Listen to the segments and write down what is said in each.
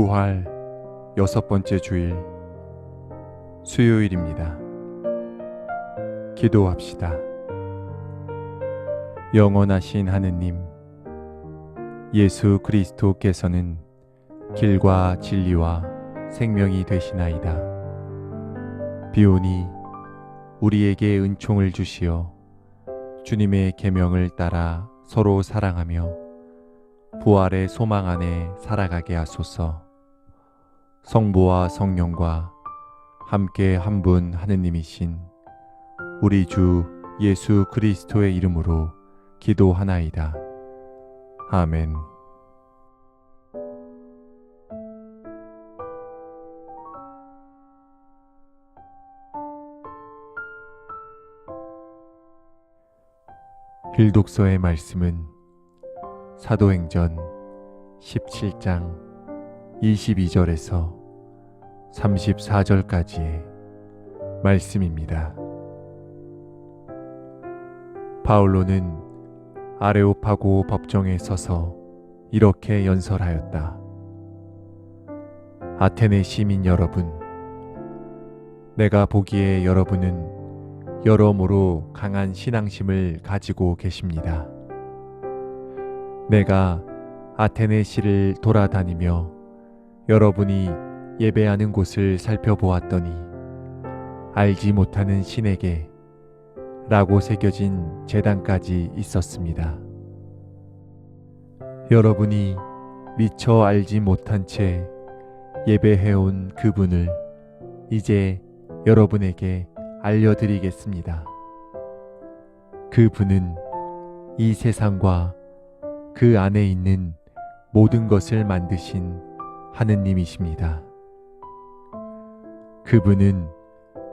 부활 여섯 번째 주일 수요일입니다. 기도합시다. 영원하신 하느님, 예수 그리스도께서는 길과 진리와 생명이 되시나이다. 비오니 우리에게 은총을 주시어 주님의 계명을 따라 서로 사랑하며 부활의 소망 안에 살아가게 하소서. 성부와 성령과 함께 한 분 하느님이신 우리 주 예수 그리스도의 이름으로 기도하나이다. 아멘. 일독서의 말씀은 사도행전 17장 22절에서 34절까지의 말씀입니다. 바울로는 아레오파고 법정에 서서 이렇게 연설하였다. 아테네 시민 여러분, 내가 보기에 여러분은 여러모로 강한 신앙심을 가지고 계십니다. 내가 아테네 시를 돌아다니며 여러분이 예배하는 곳을 살펴보았더니 알지 못하는 신에게 라고 새겨진 재단까지 있었습니다. 여러분이 미처 알지 못한 채 예배해온 그분을 이제 여러분에게 알려드리겠습니다. 그분은 이 세상과 그 안에 있는 모든 것을 만드신 하느님이십니다. 그분은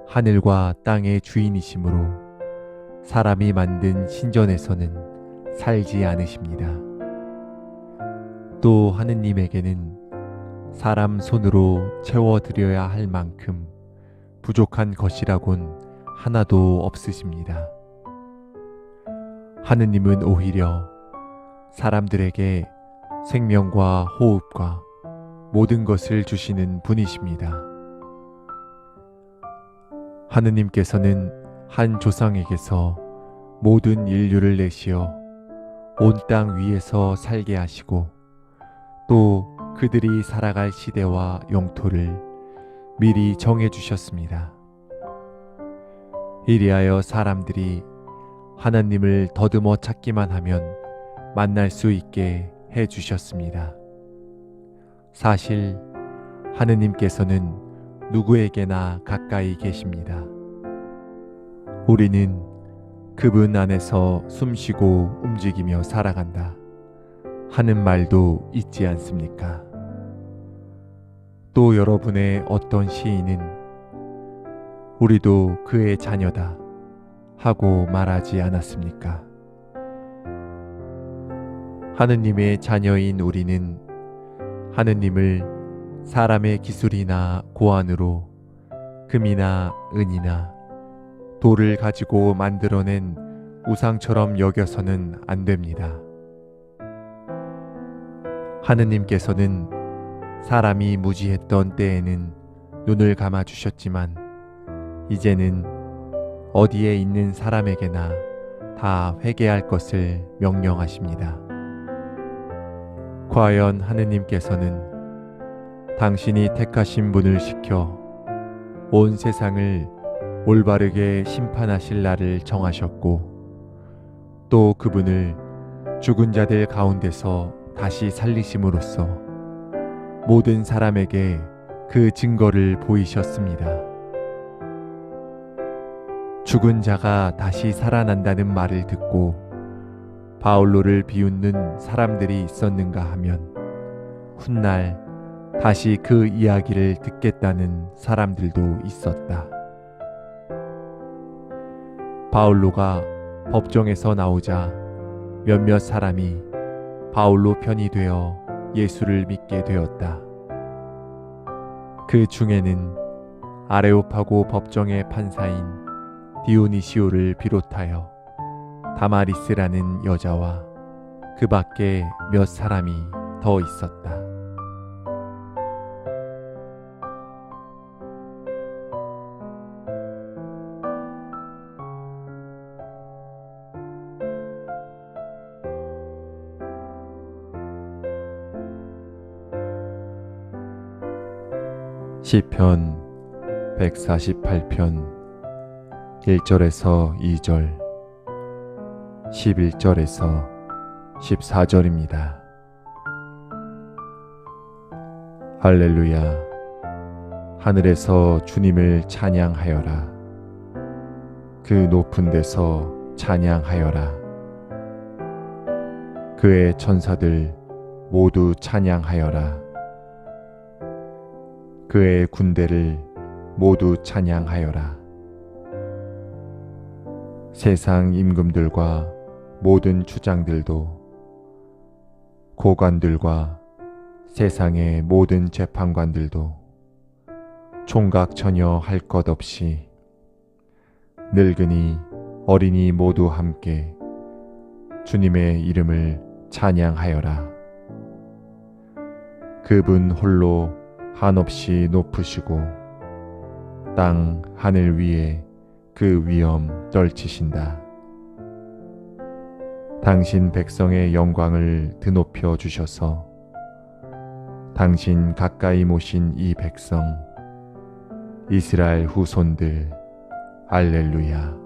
하늘과 땅의 주인이시므로 사람이 만든 신전에서는 살지 않으십니다. 또 하느님에게는 사람 손으로 채워드려야 할 만큼 부족한 것이라곤 하나도 없으십니다. 하느님은 오히려 사람들에게 생명과 호흡과 모든 것을 주시는 분이십니다. 하느님께서는 한 조상에게서 모든 인류를 내시어 온 땅 위에서 살게 하시고 또 그들이 살아갈 시대와 영토를 미리 정해 주셨습니다. 이리하여 사람들이 하나님을 더듬어 찾기만 하면 만날 수 있게 해 주셨습니다. 사실 하느님께서는 누구에게나 가까이 계십니다. 우리는 그분 안에서 숨쉬고 움직이며 살아간다. 하는 말도 있지 않습니까? 또 여러분의 어떤 시인은 우리도 그의 자녀다 하고 말하지 않았습니까? 하느님의 자녀인 우리는 하느님을 사람의 기술이나 고안으로 금이나 은이나 돌을 가지고 만들어낸 우상처럼 여겨서는 안 됩니다. 하느님께서는 사람이 무지했던 때에는 눈을 감아 주셨지만 이제는 어디에 있는 사람에게나 다 회개할 것을 명령하십니다. 과연 하느님께서는 당신이 택하신 분을 시켜 온 세상을 올바르게 심판하실 날을 정하셨고 또 그분을 죽은 자들 가운데서 다시 살리심으로써 모든 사람에게 그 증거를 보이셨습니다. 죽은 자가 다시 살아난다는 말을 듣고 바울로를 비웃는 사람들이 있었는가 하면 훗날 다시 그 이야기를 듣겠다는 사람들도 있었다. 바울로가 법정에서 나오자 몇몇 사람이 바울로 편이 되어 예수를 믿게 되었다. 그 중에는 아레오파고 법정의 판사인 디오니시오를 비롯하여 다마리스라는 여자와 그 밖에 몇 사람이 더 있었다. 시편 148편 1절에서 2절 11절에서 14절입니다. 할렐루야. 하늘에서 주님을 찬양하여라. 그 높은 데서 찬양하여라. 그의 천사들 모두 찬양하여라 그의 군대를 모두 찬양하여라 세상 임금들과 모든 주장들도 고관들과 세상의 모든 재판관들도 총각 전혀 할 것 없이 늙은이 어린이 모두 함께 주님의 이름을 찬양하여라. 그분 홀로 한없이 높으시고 땅 하늘 위에 그 위엄 떨치신다. 당신 백성의 영광을 드높여 주셔서 당신 가까이 모신 이 백성 이스라엘 후손들 알렐루야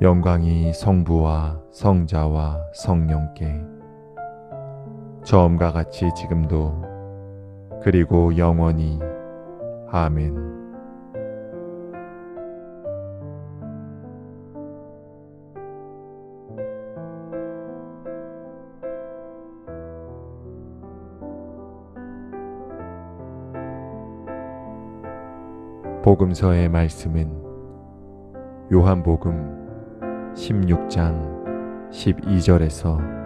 영광이 성부와 성자와 성령께 처음과 같이 지금도 그리고 영원히 아멘. 복음서의 말씀은 요한복음 16장 12절에서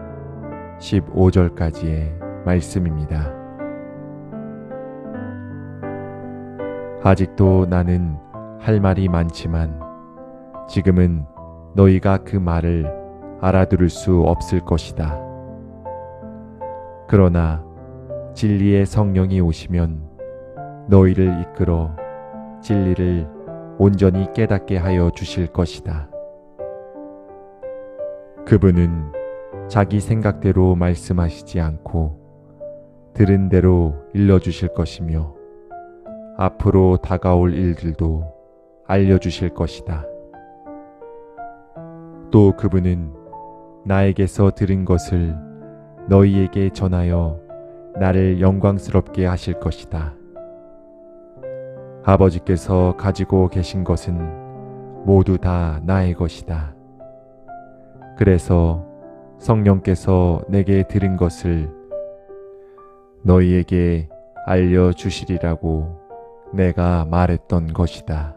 15절까지의 말씀입니다. 아직도 나는 할 말이 많지만 지금은 너희가 그 말을 알아들을 수 없을 것이다. 그러나 진리의 성령이 오시면 너희를 이끌어 진리를 온전히 깨닫게 하여 주실 것이다. 그분은 자기 생각대로 말씀하시지 않고 들은 대로 일러주실 것이며 앞으로 다가올 일들도 알려주실 것이다. 또 그분은 나에게서 들은 것을 너희에게 전하여 나를 영광스럽게 하실 것이다. 아버지께서 가지고 계신 것은 모두 다 나의 것이다. 그래서 성령께서 내게 들은 것을 너희에게 알려주시리라고 내가 말했던 것이다.